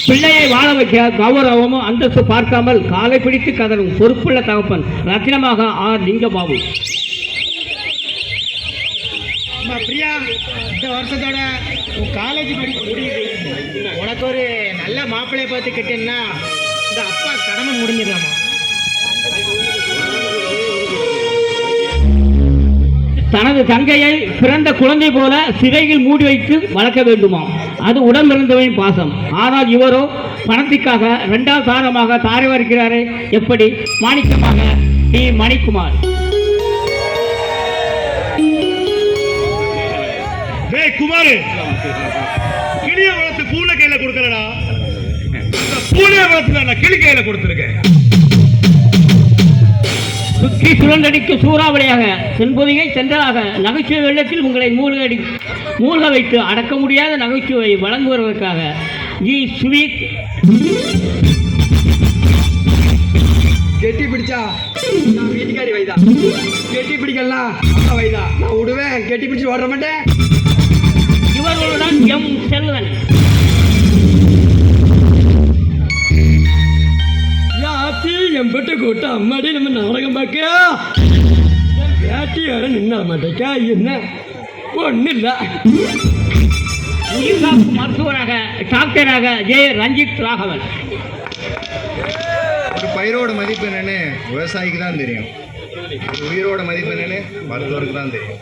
பிள்ளையை வாழ வைக்க கௌரவமும் அந்தஸ்து பார்க்காமல் காலை பிடித்து கதறும் பொறுப்புள்ள தகப்பன் ரத்தினமாக ஆர் லிங்கபாபு. பிரியா இந்த வருஷத்தோட உன் காலேஜ் படிப்பு உனக்கு ஒரு நல்ல மாப்பிள்ளைய பார்த்து கிட்டேன்னா இந்த அப்பா கடமை முடிஞ்சிடலாமா தனது தங்கையை பிறந்த குழந்தை போல சிறையில் மூடி வைத்து வளர்க்க வேண்டுமாம் அது உடம்பிறந்தவனின் பாசம். ஆனால் இவரோ பணத்திற்காக இரண்டாவது தாரமாக தாரை வருகிறாரே எப்படி? மாணிக்கமாக. டி. மணிக்குமார். குமார். கிளிய வளர்த்து பூனை கையில கொடுக்கலடா. பூனை வளர்த்து நான் கிளி கையில கொடுத்துருக்கேன் சுற்றி சுழன்றடிக்கு சூறாவளியாக சென்பொதிகை சென்றதாக நகைச்சுவை வெள்ளத்தில் உங்களை மூழ்கடி மூழ்க வைத்து அடக்க முடியாத நகைச்சுவை வழங்குவதற்காக ஜி. சுவீத். கெட்டி பிடிச்சா நான் வீட்டுக்காரி வைதா. கெட்டி பிடிக்கலாம் வைதா. நான் விடுவேன். கெட்டி பிடிச்சி ஓட மாட்டேன். இவர்களுடன் எம் செல்வன். பெட்ட கூட்ட அம்மாடி நம்ம நாடகம் பார்க்க வேட்டி வேற நின்ன மாட்டேக்கா? என்ன? ஒன்றும் இல்லை மருத்துவராக டாக்டராக ஜே ரஞ்சித் ராகவன். ஒரு பயிரோட மதிப்பு என்னன்னு விவசாயிக்கு தான் தெரியும். ஒரு உயிரோட மதிப்பு என்னன்னு மருத்துவருக்கு தான் தெரியும்.